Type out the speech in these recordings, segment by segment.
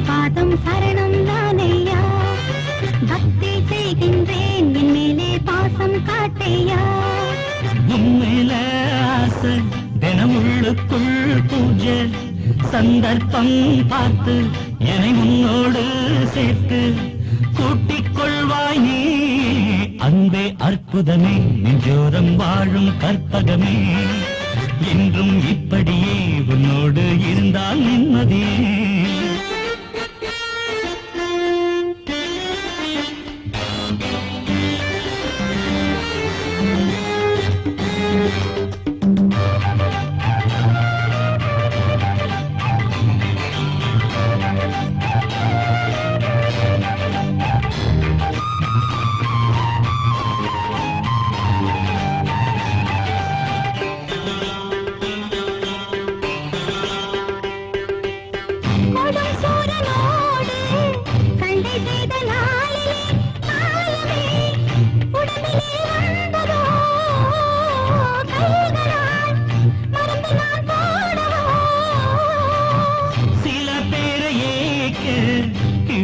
உன் பாதம் சரணம் தானையா? பக்தி செய்கின்றேன் என் மேலே பாசம் காட்டையா? உண்மையில ஆசை தினமுள்ளுக்குள் பூஜை சந்தர்ப்பம் பார்த்து என்னை உன்னோடு சேர்த்து கூட்டிக் கொள்வாய் நீ. அன்பே அற்புதமே நெஞ்சோரம் வாழும் கற்பகமே. என்றும் இப்படியே உன்னோடு இருந்தால் நிம்மதியே.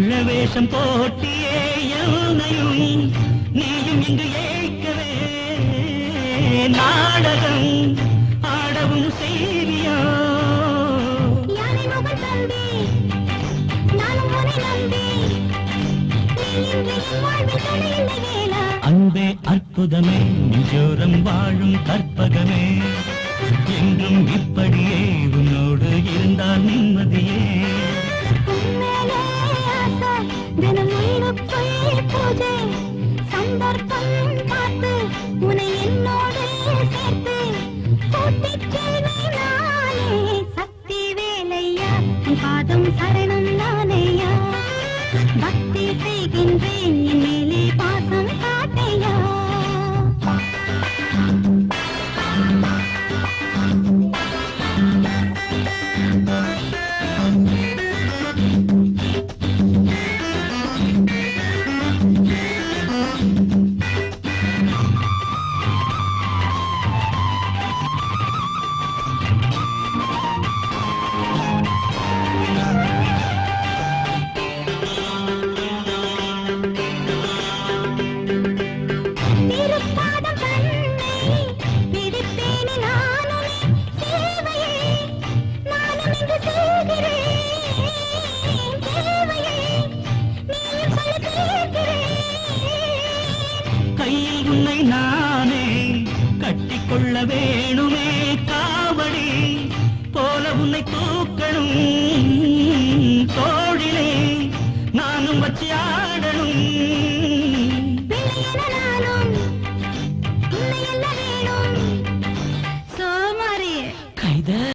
கிழவேஷம் போட்டியே என்னையும் நீயும் இங்கு ஏற்கவே நாடகம் அன்பே அற்புதமே நெஞ்சோரம் வாழும் கற்பகமே. என்றும் இப்படியே உன்னோடு இருந்தால் நிம்மதியே. சந்தர்ப்பம் பார்த்து உன்னை என்னோடு சேர்த்து கூட்டிச் செல்வேன் நானே. சக்தி வேலையா? பாதம் சரணம் நானேயா பக்தி செய்கின்றேன் என் மேலே பாசம் உன்னை நானே கட்டிக்கொள்ள வேணுமே காவடி. போல உன்னை தூக்கணும் தோழிலே நானும் வச்சு ஆடணும்.